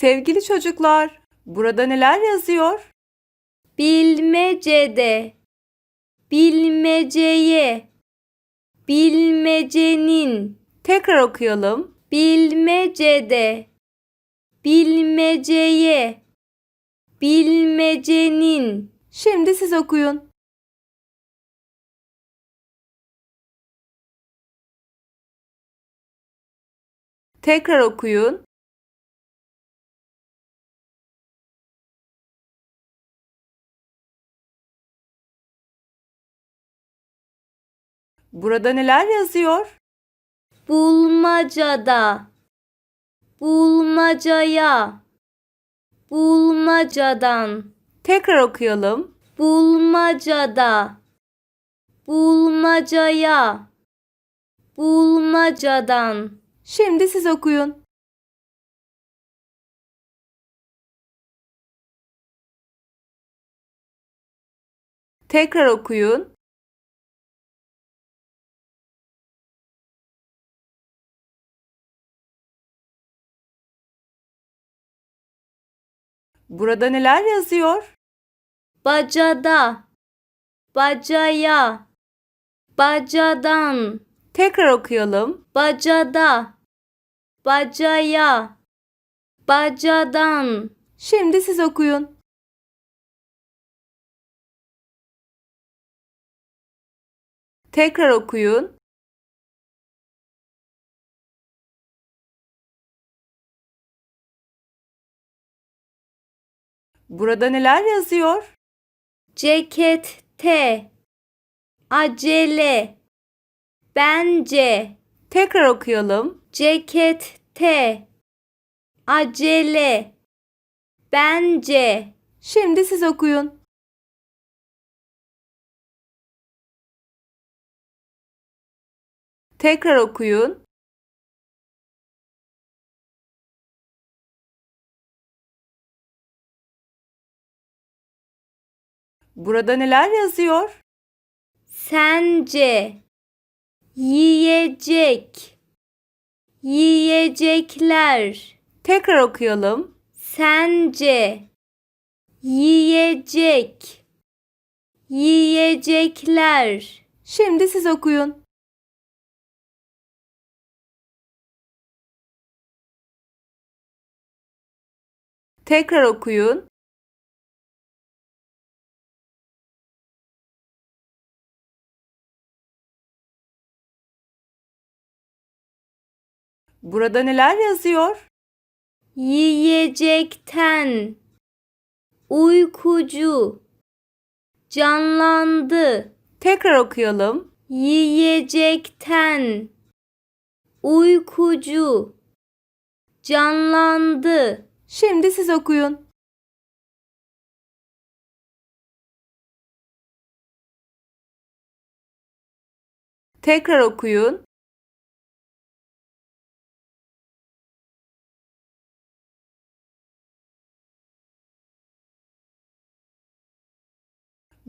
Sevgili çocuklar, burada neler yazıyor? Bilmecede, bilmeceye, bilmecenin, Tekrar okuyalım. bilmecede, bilmeceye, bilmecenin, Şimdi siz okuyun. Tekrar okuyun. Burada neler yazıyor? bulmacada, bulmacaya, bulmacadan, Tekrar okuyalım. bulmacada, bulmacaya, bulmacadan, Şimdi siz okuyun. Tekrar okuyun. Burada neler yazıyor? bacada, bacaya, bacadan, Tekrar okuyalım. bacada, bacaya, bacadan, Şimdi siz okuyun. Tekrar okuyun. Burada neler yazıyor? cekette, acele, bence, Tekrar okuyalım. cekette, acele, bence, Şimdi siz okuyun. Tekrar okuyun. Burada neler yazıyor? sence, yiyecek, yiyecekler, Tekrar okuyalım. sence, yiyecek, yiyecekler, Şimdi siz okuyun. Tekrar okuyun. Burada neler yazıyor? yiyecekten, uykucu, canlandı, Tekrar okuyalım. yiyecekten, uykucu, canlandı, Şimdi siz okuyun. Tekrar okuyun.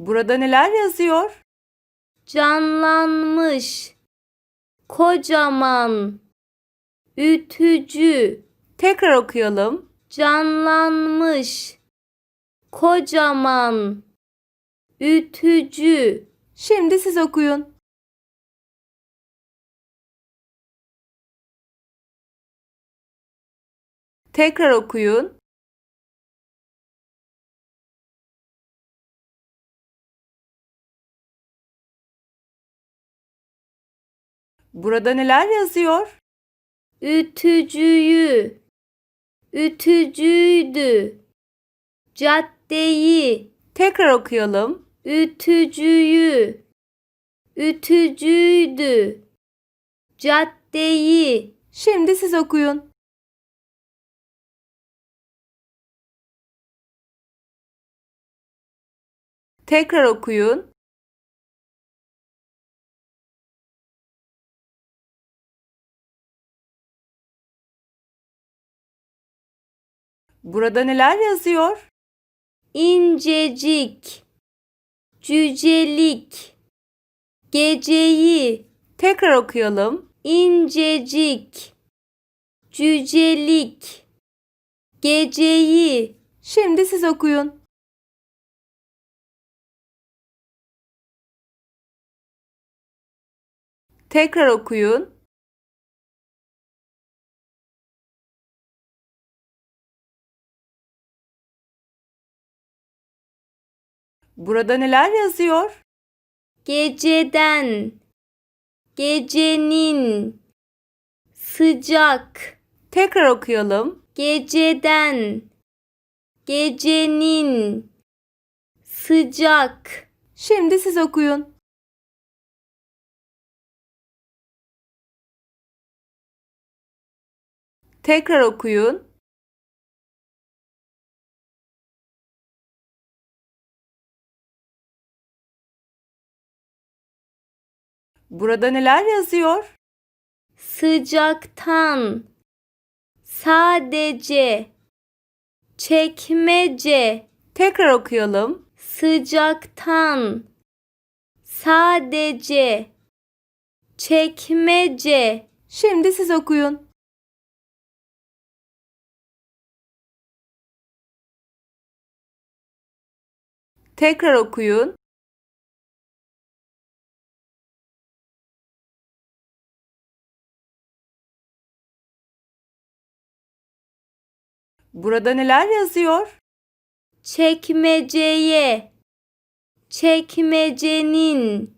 Burada neler yazıyor? canlanmış, kocaman, ütücü, Tekrar okuyalım. canlanmış, kocaman, ütücü, Şimdi siz okuyun. Tekrar okuyun. Burada neler yazıyor? ütücüyü, ütücüydü, caddeyi, Tekrar okuyalım. ütücüyü, ütücüydü, caddeyi, Şimdi siz okuyun. Tekrar okuyun. Burada neler yazıyor? incecik, cücelik, geceyi, Tekrar okuyalım. incecik, cücelik, Geceyi. Şimdi siz okuyun. Tekrar okuyun. Burada neler yazıyor? Geceden. Gecenin. Sıcak. Tekrar okuyalım. Geceden. Gecenin. Sıcak. Şimdi siz okuyun. Tekrar okuyun. Burada neler yazıyor? Sıcaktan. Sadece. Çekmece. Tekrar okuyalım. Sıcaktan. Sadece. Çekmece. Şimdi siz okuyun. Tekrar okuyun. Burada neler yazıyor? Çekmeceye. Çekmecenin.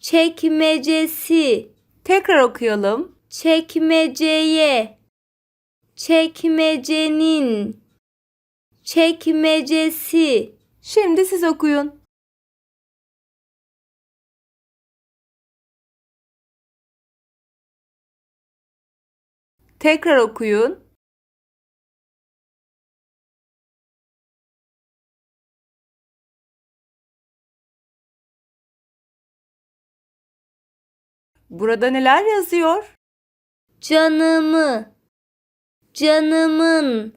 Çekmecesi. Tekrar okuyalım. Çekmeceye. Çekmecenin. Çekmecesi. Şimdi siz okuyun. Tekrar okuyun. Burada neler yazıyor? Canımı. Canımın.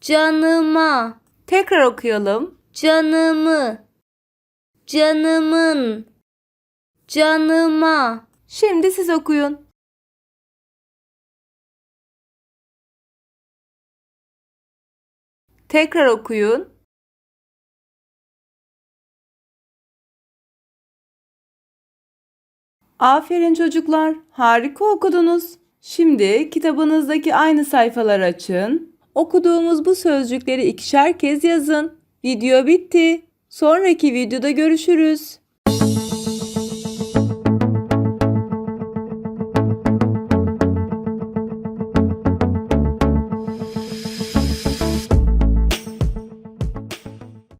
Canıma. Tekrar okuyalım. Canımı. Canımın. Canıma. Şimdi siz okuyun. Tekrar okuyun. Aferin çocuklar, harika okudunuz. Şimdi kitabınızdaki aynı sayfaları açın. Okuduğumuz bu sözcükleri ikişer kez yazın. Video bitti. Sonraki videoda görüşürüz.